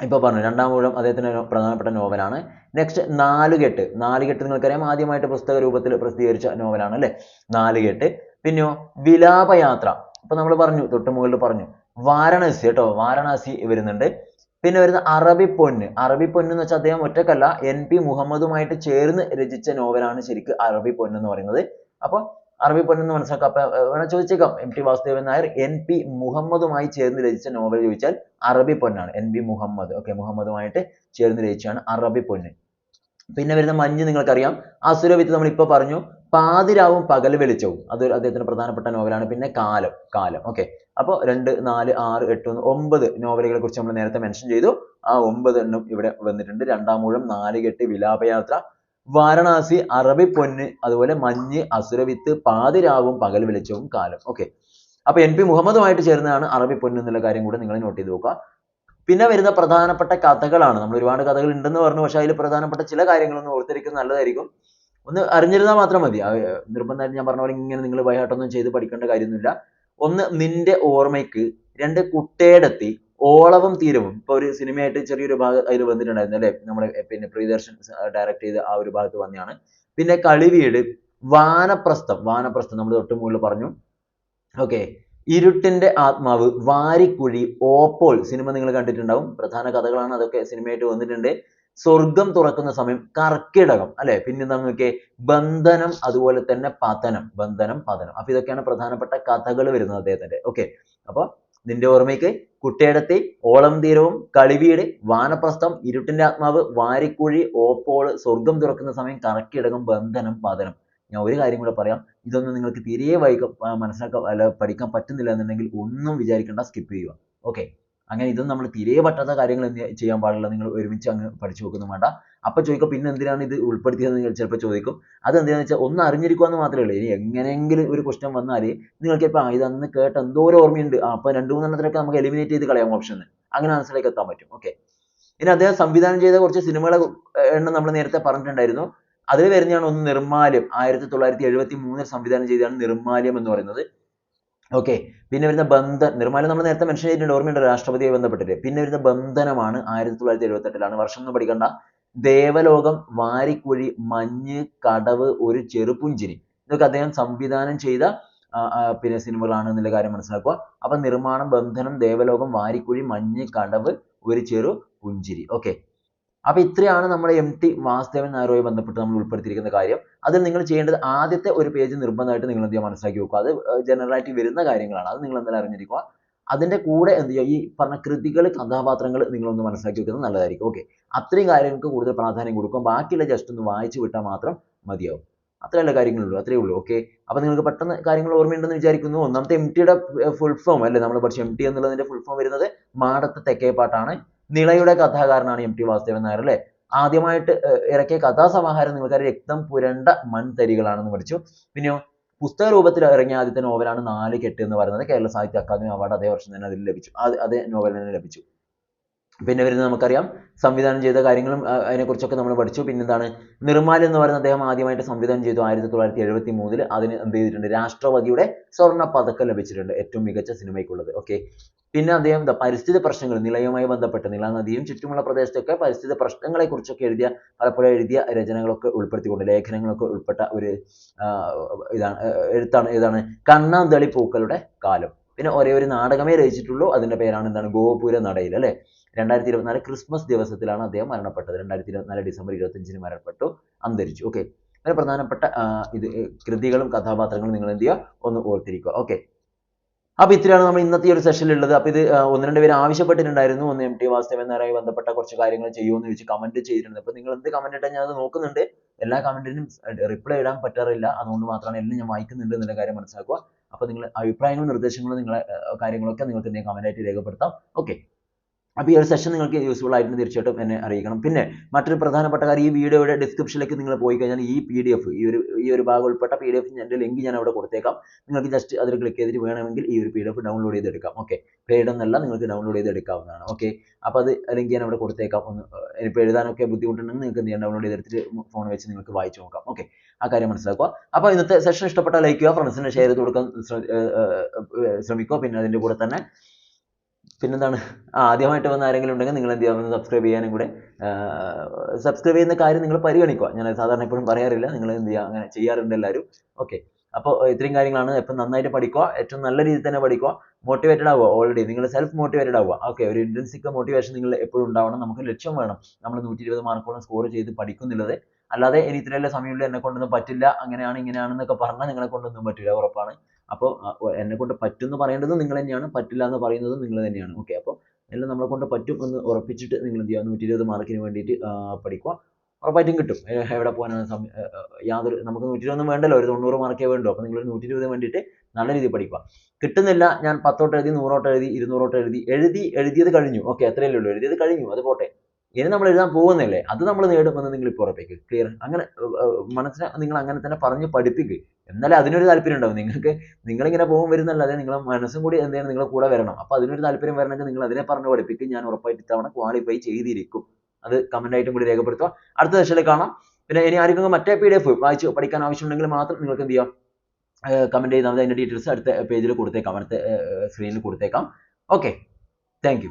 ഇപ്പോൾ പറഞ്ഞു രണ്ടാം ഊഴം അദ്ദേഹത്തിന്റെ ഒരു പ്രധാനപ്പെട്ട നോവലാണ്. നെക്സ്റ്റ് നാലുകെട്ട്. നാലുകെട്ട് നിങ്ങൾക്കറിയാം ആദ്യമായിട്ട് പുസ്തക രൂപത്തിൽ പ്രസിദ്ധീകരിച്ച നോവലാണ് അല്ലേ? നാലുകെട്ട്. പിന്നെയോ വിലാപയാത്ര. ഇപ്പോ നമ്മൾ പറഞ്ഞു തൊട്ട് പറഞ്ഞു. വാരണാസി കേട്ടോ വാരണാസി വരുന്നുണ്ട്. പിന്നെ വരുന്ന അറബി പൊന്ന് അറബി പൊന്ന് എന്ന് വെച്ചാൽ അദ്ദേഹം ഒറ്റക്കല്ല എൻ പി മുഹമ്മദുമായിട്ട് ചേർന്ന് രചിച്ച നോവലാണ് ശരിക്ക് അറബി പൊന്ന് എന്ന് പറയുന്നത്. അപ്പൊ അറബി പൊന്നെന്ന് മനസ്സിലാക്കാം. അപ്പൊ വേണം ചോദിച്ചേക്കാം. M T Vasudevan Nair N P മുഹമ്മദുമായി ചേർന്ന് രചിച്ച നോവൽ ചോദിച്ചാൽ Arabi പൊന്നാണ്. N P Muhammad. Okay മുഹമ്മദുമായിട്ട് ചേർന്ന് രചിച്ചാണ് അറബി പൊന്ന്. പിന്നെ വരുന്ന മഞ്ഞ് നിങ്ങൾക്കറിയാം. അസുരവിത്ത് നമ്മൾ ഇപ്പൊ പറഞ്ഞു പാതിരാവും പകൽ വെളിച്ചവും. അത് അദ്ദേഹത്തിന്റെ പ്രധാനപ്പെട്ട നോവലാണ്. പിന്നെ കാലം കാലം. ഓക്കെ അപ്പോൾ രണ്ട് നാല് ആറ് എട്ട് ഒമ്പത് നോവലുകളെ കുറിച്ച് നമ്മൾ നേരത്തെ മെൻഷൻ ചെയ്തു. ആ ഒമ്പത് എണ്ണം ഇവിടെ വന്നിട്ടുണ്ട്. രണ്ടാം ഊഴം നാലുകെട്ട് വിലാപയാത്ര വാരണാസി അറബി പൊന്ന് അതുപോലെ മഞ്ഞ് അസുരവിത്ത് പാതിരാവും പകൽ വെളിച്ചവും കാലം. ഓക്കെ അപ്പൊ പി മുഹമ്മദുമായിട്ട് ചേർന്നതാണ് അറബി പൊന്ന് എന്നുള്ള കാര്യം കൂടെ നിങ്ങൾ നോട്ട് ചെയ്ത് വെക്കുക. പിന്നെ വരുന്ന പ്രധാനപ്പെട്ട കഥകളാണ്. നമ്മൾ ഒരുപാട് കഥകൾ ഉണ്ടെന്ന് പറഞ്ഞു. പക്ഷെ അതിൽ പ്രധാനപ്പെട്ട ചില കാര്യങ്ങൾ ഒന്ന് ഓർത്തിരിക്കുന്നത് നല്ലതായിരിക്കും. ഒന്ന് അറിഞ്ഞിരുന്നാൽ മാത്രം മതി. നിർബന്ധമായിട്ട് ഞാൻ പറഞ്ഞ പോലെ ഇങ്ങനെ നിങ്ങൾ ബൈഹാർട്ടൊന്നും ചെയ്ത് പഠിക്കേണ്ട കാര്യമൊന്നുമില്ല. ഒന്ന് നിന്റെ ഓർമ്മയ്ക്ക് രണ്ട് കുട്ടേടത്തി ഓളവും തീരവും. ഇപ്പൊ ഒരു സിനിമയായിട്ട് ചെറിയൊരു ഭാഗം അതിൽ വന്നിട്ടുണ്ടായിരുന്നു അല്ലെ? നമ്മുടെ പിന്നെ പ്രിയദർശൻ ഡയറക്ട് ചെയ്ത ആ ഒരു ഭാഗത്ത് വന്നതാണ് പിന്നെ കളിവീട് വാനപ്രസ്ഥം വാനപ്രസ്ഥം നമ്മൾ തൊട്ട് മുകളിൽ പറഞ്ഞു. ഓക്കെ. ഇരുട്ടിന്റെ ആത്മാവ് വാരിക്കുഴി ഓപ്പോൾ സിനിമ നിങ്ങൾ കണ്ടിട്ടുണ്ടാവും. പ്രധാന കഥകളാണ് അതൊക്കെ സിനിമയായിട്ട് വന്നിട്ടുണ്ട്. സ്വർഗം തുറക്കുന്ന സമയം കർക്കിടകം അല്ലെ? പിന്നെ നമുക്ക് ബന്ധനം അതുപോലെ തന്നെ പതനം ബന്ധനം പതനം. അപ്പൊ ഇതൊക്കെയാണ് പ്രധാനപ്പെട്ട കഥകൾ വരുന്നത് അദ്ദേഹത്തിന്റെ. ഓക്കെ. അപ്പൊ നിന്റെ ഓർമ്മയ്ക്ക് കുട്ടിയടത്തി ഓളം തീരവും കളിവീട് വാനപ്രസ്ഥം ഇരുട്ടിന്റെ ആത്മാവ് വാരിക്കുഴി ഓപ്പോൾ സ്വർഗം തുറക്കുന്ന സമയം കറക്കിടകം ബന്ധനം പതനം. ഞാൻ ഒരു കാര്യം കൂടെ പറയാം. ഇതൊന്നും നിങ്ങൾക്ക് തീരെ വായിക്കാൻ മനസ്സിലാക്കാൻ അല്ല പഠിക്കാൻ പറ്റുന്നില്ല എന്നുണ്ടെങ്കിൽ ഒന്നും വിചാരിക്കേണ്ട സ്കിപ്പ് ചെയ്യുക. ഓക്കെ അങ്ങനെ ഇതും നമ്മൾ തീരെ പറ്റാത്ത കാര്യങ്ങൾ എന്ത് ചെയ്യാൻ പാടില്ല നിങ്ങൾ ഒരുമിച്ച് അങ്ങ് പഠിച്ചു നോക്കുന്നു വേണ്ട. അപ്പൊ ചോദിക്കും പിന്നെ എന്തിനാണ് ഇത് ഉൾപ്പെടുത്തിയത് നിങ്ങൾ ചിലപ്പോൾ ചോദിക്കും. അത് എന്തിനാന്ന് വെച്ചാൽ ഒന്ന് അറിഞ്ഞിരിക്കുക എന്ന് മാത്രമേ ഉള്ളൂ. ഇനി എങ്ങനെയെങ്കിലും ഒരു ക്വസ്റ്റ്യൻ വന്നാൽ നിങ്ങൾക്ക് ഇപ്പോൾ ഇത് അന്ന് കേട്ട് എന്തോ ഓർമ്മയുണ്ട്. ആ അപ്പോൾ രണ്ട് മൂന്നെണ്ണത്തിലൊക്കെ നമുക്ക് എലിമിനേറ്റ് ചെയ്ത് കളയാം ഓപ്ഷൻ അങ്ങനെ ആൻസറിലേക്ക് എത്താൻ പറ്റും. ഓക്കെ ഇനി അദ്ദേഹം സംവിധാനം ചെയ്ത കുറച്ച് സിനിമകളെ എണ്ണം നമ്മൾ നേരത്തെ പറഞ്ഞിട്ടുണ്ടായിരുന്നു. അതിൽ വരുന്നതാണ് ഒന്ന് നിർമാല്യം ആയിരത്തി തൊള്ളായിരത്തി എഴുപത്തി മൂന്നിൽ സംവിധാനം ചെയ്തതാണ് നിർമാല്യം എന്ന് പറയുന്നത്. ഓക്കെ പിന്നെ വരുന്ന ബന്ധ നിർമ്മാല്യം നമ്മൾ നേരത്തെ മെൻഷൻ ചെയ്തിട്ടുണ്ട് ഓർമ്മയുണ്ട്? രാഷ്ട്രപതിയെ ബന്ധപ്പെട്ടിട്ട്. പിന്നെ വരുന്ന ബന്ധനമാണ് ആയിരത്തി തൊള്ളായിരത്തി എഴുപത്തി എട്ടിലാണ് വർഷം ഒന്നും പഠിക്കണ്ട. ദേവലോകം വാരിക്കുഴി മഞ്ഞ് കടവ് ഒരു ചെറുപുഞ്ചിരി. ഇതൊക്കെ അദ്ദേഹം സംവിധാനം ചെയ്ത പിന്നെ സിനിമകളാണ് എന്നുള്ള കാര്യം മനസ്സിലാക്കുക. അപ്പൊ നിർമ്മാണം ബന്ധനം ദേവലോകം വാരിക്കുഴി മഞ്ഞ് കടവ് ഒരു ചെറു പുഞ്ചിരി ഓക്കെ അപ്പൊ ഇത്രയാണ് നമ്മുടെ എം ടി വാസുദേവൻ നായരുമായി ബന്ധപ്പെട്ട് നമ്മൾ ഉൾപ്പെടുത്തിയിരിക്കുന്ന കാര്യം. അതിൽ നിങ്ങൾ ചെയ്യേണ്ടത് ആദ്യത്തെ ഒരു പേജ് നിർബന്ധമായിട്ട് നിങ്ങൾ എന്ത് ചെയ്യുക മനസ്സിലാക്കി വെക്കുക. അത് general ആയിട്ട് വരുന്ന കാര്യങ്ങളാണ്. അത് നിങ്ങൾ എന്തായാലും അറിഞ്ഞിരിക്കുക. അതിന്റെ കൂടെ എന്ത് ചെയ്യുക ഈ പറഞ്ഞ കൃതികൾ കഥാപാത്രങ്ങൾ നിങ്ങളൊന്ന് മനസ്സിലാക്കി വെക്കുന്നത് നല്ലതായിരിക്കും. ഓക്കെ അത്രയും കാര്യങ്ങൾക്ക് കൂടുതൽ പ്രാധാന്യം കൊടുക്കുക. ബാക്കിയുള്ള ജസ്റ്റ് ഒന്ന് വായിച്ചു വിട്ടാൽ മാത്രം മതിയാവും. അത്രയല്ല കാര്യങ്ങളുള്ളൂ. അത്രയേ ഉള്ളൂ. ഓക്കെ അപ്പൊ നിങ്ങൾക്ക് പെട്ടെന്ന് കാര്യങ്ങൾ ഓർമ്മയുണ്ടെന്ന് വിചാരിക്കുന്നു. ഒന്നാമത്തെ എം ടിയുടെ ഫുൾ ഫോം അല്ലേ? നമ്മൾ പഠിച്ച എം ടി എന്നുള്ളതിന്റെ ഫുൾ ഫോം വരുന്നത് മാടത്ത് തെക്കേപ്പാട്ടാണ് നിളയുടെ കഥാകാരനാണ് എം ടി വാസുദേവൻ നായർ അല്ലേ? ആദ്യമായിട്ട് ഇറക്കിയ കഥാസമാഹാരം നിങ്ങൾക്കറിയാം രക്തം പുരണ്ട മൺതരികളാണെന്ന് പഠിച്ചു. പിന്നെയോ പുസ്തക രൂപത്തിൽ ഇറങ്ങിയ ആദ്യത്തെ നോവലാണ് നാല് കെട്ട് എന്ന് പറയുന്നത്. കേരള സാഹിത്യ അക്കാദമി അവാർഡ് അതേ വർഷം തന്നെ അതിൽ ലഭിച്ചു. അത് അതേ നോവലിന് തന്നെ ലഭിച്ചു. പിന്നെ വരുന്നത് നമുക്കറിയാം സംവിധാനം ചെയ്ത കാര്യങ്ങളും അതിനെക്കുറിച്ചൊക്കെ നമ്മൾ പഠിച്ചു. പിന്നെന്താണ് നിർമ്മാല്യം എന്ന് പറയുന്ന അദ്ദേഹം ആദ്യമായിട്ട് സംവിധാനം ചെയ്തു ആയിരത്തി തൊള്ളായിരത്തി എഴുപത്തി മൂന്നിൽ അതിന് എന്ത് ചെയ്തിട്ടുണ്ട്? രാഷ്ട്രപതിയുടെ സ്വർണ പതക്കം ലഭിച്ചിട്ടുണ്ട് ഏറ്റവും മികച്ച സിനിമയ്ക്കുള്ളത്. ഓക്കെ. പിന്നെ അദ്ദേഹം എന്താ പരിസ്ഥിതി പ്രശ്നങ്ങൾ നിലയുമായി ബന്ധപ്പെട്ട് നില നദിയും ചുറ്റുമുള്ള പ്രദേശത്തൊക്കെ പരിസ്ഥിതി പ്രശ്നങ്ങളെക്കുറിച്ചൊക്കെ എഴുതിയ പലപ്പോഴും എഴുതിയ രചനകളൊക്കെ ഉൾപ്പെടുത്തിക്കൊണ്ട് ലേഖനങ്ങളൊക്കെ ഉൾപ്പെട്ട ഒരു ഇതാണ് എഴുത്താണ് ഏതാണ് കണ്ണാന്തളി പൂക്കളുടെ കാലം. പിന്നെ ഒരേ ഒരു നാടകമേ രചിച്ചിട്ടുള്ളൂ. അതിന്റെ പേരാണ് എന്താണ്? ഗോപുര നടയിൽ അല്ലെ? രണ്ടായിരത്തി ഇരുപത്തിനാല് ക്രിസ്മസ് ദിവസത്തിലാണ് അദ്ദേഹം മരണപ്പെട്ടത്. രണ്ടായിരത്തി ഇരുപത്തിനാല് ഡിസംബർ ഇരുപത്തഞ്ചിന് മരണപ്പെട്ടു. അന്തരിച്ചു. ഓക്കെ അങ്ങനെ പ്രധാനപ്പെട്ട ഇത് കൃതികളും കഥാപാത്രങ്ങളും നിങ്ങൾ എന്ത് ചെയ്യുക? ഒന്ന് ഓർത്തിരിക്കുക. ഓക്കെ അപ്പോൾ ഇത്രയാണ് നമ്മൾ ഇന്നത്തെ ഒരു സെഷനിൽ ഉള്ളത്. അപ്പൊ ഇത് ഒന്ന് രണ്ട് പേര് ആവശ്യപ്പെട്ടിട്ടുണ്ടായിരുന്നു. ഒന്ന് എം ടി വാസുദേവൻ നായരുമായി ബന്ധപ്പെട്ട കുറച്ച് കാര്യങ്ങൾ ചെയ്യുമെന്ന് ചോദിച്ച് കമന്റ് ചെയ്തിട്ടുണ്ട്. അപ്പോൾ നിങ്ങൾ എന്ത് കമന്റ് ഇട്ടാൽ ഞാൻ അത് നോക്കുന്നുണ്ട്. എല്ലാ കമന്റിനും റിപ്ലൈ ഇടാൻ പറ്റാറില്ല. അതുകൊണ്ട് മാത്രമാണ് എല്ലാം ഞാൻ വായിക്കുന്നുണ്ട് എന്നുള്ള കാര്യം മനസ്സിലാക്കുക. അപ്പൊ നിങ്ങൾ അഭിപ്രായങ്ങളും നിർദ്ദേശങ്ങളും നിങ്ങളെ കാര്യങ്ങളൊക്കെ നിങ്ങൾക്ക് എന്തെങ്കിലും കമന്റ് ആയിട്ട് രേഖപ്പെടുത്താം. ഓക്കെ അപ്പോൾ ഈ ഒരു സെഷൻ നിങ്ങൾക്ക് യൂസ്ഫുൾ ആയിട്ട് തീർച്ചയായിട്ടും എന്നെ അറിയിക്കണം. പിന്നെ മറ്റൊരു പ്രധാനപ്പെട്ട കാര്യം ഈ വീഡിയോയുടെ ഡിസ്ക്രിപ്ഷനിലേക്ക് നിങ്ങൾ പോയി കഴിഞ്ഞാൽ ഈ പി ഡി എഫ് ഈ ഒരു ഈ ഒരു ഭാഗം ഉൾപ്പെട്ട പി ഡി എഫ് എന്റെ ലിങ്ക് ഞാൻ അവിടെ കൊടുത്തേക്കാം. നിങ്ങൾക്ക് ജസ്റ്റ് അതിൽ ക്ലിക്ക് ചെയ്തിട്ട് വേണമെങ്കിൽ ഈ ഒരു പി ഡി എഫ് ഡൗൺലോഡ് ചെയ്തെടുക്കാം. ഓക്കെ പെയ്ഡ് എന്നല്ല നിങ്ങൾക്ക് ഡൗൺലോഡ് ചെയ്തെടുക്കാവുന്നതാണ്. ഓക്കെ അപ്പോൾ അത് ലിങ്ക് ഞാൻ അവിടെ കൊടുത്തേക്കാം. ഒന്ന് ഇപ്പോൾ എഴുതാനൊക്കെ ബുദ്ധിമുട്ടുണ്ടെങ്കിൽ നിങ്ങൾക്ക് എന്ത് ചെയ്യാം ഡൗൺലോഡ് ചെയ്തെടുത്തിട്ട് ഫോൺ വെച്ച് നിങ്ങൾക്ക് വായിച്ചു നോക്കാം. ഓക്കെ ആ കാര്യം മനസ്സിലാക്കുക. അപ്പോൾ ഇന്നത്തെ സെഷൻ ഇഷ്ടപ്പെട്ടാൽ ലൈക്ക് ചെയ്യുക ഫ്രണ്ട്സിന് ഷെയർ ചെയ്ത് കൊടുക്കാൻ ശ്രമിക്കുക. പിന്നെ അതിന്റെ കൂടെ തന്നെ പിന്നെന്താണ്? ആദ്യമായിട്ട് വന്ന ആരെങ്കിലും ഉണ്ടെങ്കിൽ നിങ്ങൾ എന്ത് ചെയ്യാം സബ്സ്ക്രൈബ് ചെയ്യാനും കൂടെ സബ്സ്ക്രൈബ് ചെയ്യുന്ന കാര്യം നിങ്ങൾ പരിഗണിക്കുക. ഞാൻ സാധാരണ എപ്പോഴും പറയാറില്ല നിങ്ങൾ എന്ത് ചെയ്യുക? അങ്ങനെ ചെയ്യാറുണ്ട് എല്ലാവരും. ഓക്കെ അപ്പോൾ ഇത്രയും കാര്യങ്ങളാണ് എപ്പം നന്നായിട്ട് പഠിക്കുക ഏറ്റവും നല്ല രീതിയിൽ തന്നെ പഠിക്കുക മോട്ടിവേറ്റഡ് ആവുക ഓൾറെഡി നിങ്ങൾ സെൽഫ് മോട്ടിവേറ്റഡ് ആവുക. ഓക്കെ ഒരു ഇന്റൻസിക്ക് മോട്ടിവേഷൻ നിങ്ങൾ എപ്പോഴും ഉണ്ടാവണം. നമുക്ക് ലക്ഷ്യം വേണം. നമ്മൾ നൂറ്റി ഇരുപത് മാർക്കോളം സ്കോർ ചെയ്ത് പഠിക്കുന്നുള്ളത്. അല്ലാതെ ഇനി ഇത്രയല്ല സമയമുള്ള എന്നെ കൊണ്ടൊന്നും പറ്റില്ല അങ്ങനെയാണ് ഇങ്ങനെയാണെന്നൊക്കെ പറഞ്ഞാൽ നിങ്ങളെ കൊണ്ടൊന്നും പറ്റില്ല ഉറപ്പാണ്. അപ്പോൾ എന്നെ കൊണ്ട് പറ്റും എന്ന് പറയേണ്ടതും നിങ്ങൾ തന്നെയാണ്. പറ്റില്ല എന്ന് പറയുന്നത് നിങ്ങൾ തന്നെയാണ്. ഓക്കെ അപ്പോൾ എല്ലാം നമ്മളെ കൊണ്ട് പറ്റും എന്ന് ഉറപ്പിച്ചിട്ട് നിങ്ങൾ എന്ത് ചെയ്യുക? നൂറ്റി ഇരുപത് മാർക്കിന് വേണ്ടിയിട്ട് പഠിക്കുക. ഉറപ്പായിട്ടും കിട്ടും. എവിടെ പോകാനാണ് സമയം? യാതൊരു നമുക്ക് നൂറ്റി ഇരുപതൊന്നും വേണ്ടല്ലോ. ഒരു തൊണ്ണൂറ് മാർക്കേ വേണ്ടു. അപ്പോൾ നിങ്ങൾ നൂറ്റി ഇരുപത് വേണ്ടിയിട്ട് നല്ല രീതിയിൽ പഠിക്കുക. കിട്ടുന്നില്ല ഞാൻ പത്തോട്ട് എഴുതി നൂറോട്ട് എഴുതി ഇരുന്നൂറോട്ട് എഴുതി എഴുതി എഴുതിയത് കഴിഞ്ഞു. ഓക്കെ അത്രയല്ലേ ഉള്ളൂ. എഴുതിയത് കഴിഞ്ഞു. അത് പോട്ടെ. ഇനി നമ്മൾ എഴുതാൻ പോകുന്നില്ലേ? അത് നമ്മൾ നേടുമെന്ന് നിങ്ങൾ ഇപ്പോൾ ഉറപ്പിക്കുക ക്ലിയർ അങ്ങനെ മനസ്സിനെ നിങ്ങൾ അങ്ങനെ തന്നെ പറഞ്ഞ് പഠിപ്പിക്കുക എന്നാലേ അതിനൊരു താല്പര്യം ഉണ്ടാവും. നിങ്ങൾക്ക് നിങ്ങളിങ്ങനെ പോകും വരുന്നല്ലാതെ നിങ്ങളെ മനസ്സും കൂടി എന്ത് ചെയ്യണം? നിങ്ങളെ കൂടെ വരണം. അപ്പോൾ അതിനൊരു താല്പര്യം വരണമെങ്കിൽ നിങ്ങൾ അതിനെ പറഞ്ഞ് പഠിപ്പിക്കും. ഞാൻ ഉറപ്പായിട്ട് ഇത്തവണ ക്വാളിഫൈ ചെയ്തിരിക്കും. അത് കമന്റ് ആയിട്ടും കൂടി രേഖപ്പെടുത്തുക. അടുത്ത സെഷനിൽ കാണാം. പിന്നെ ഇനി ആർക്കെങ്കിലും മറ്റേ പി ഡി എഫ് വായിച്ച് പഠിക്കാൻ ആവശ്യമുണ്ടെങ്കിൽ മാത്രം നിങ്ങൾക്ക് എന്ത് ചെയ്യാം? കമന്റ് ചെയ്താൽ മതി. അതിന്റെ ഡീറ്റെയിൽസ് അടുത്ത പേജിൽ കൊടുത്തേക്കാം. അടുത്ത സ്ക്രീനിൽ കൊടുത്തേക്കാം. Okay thank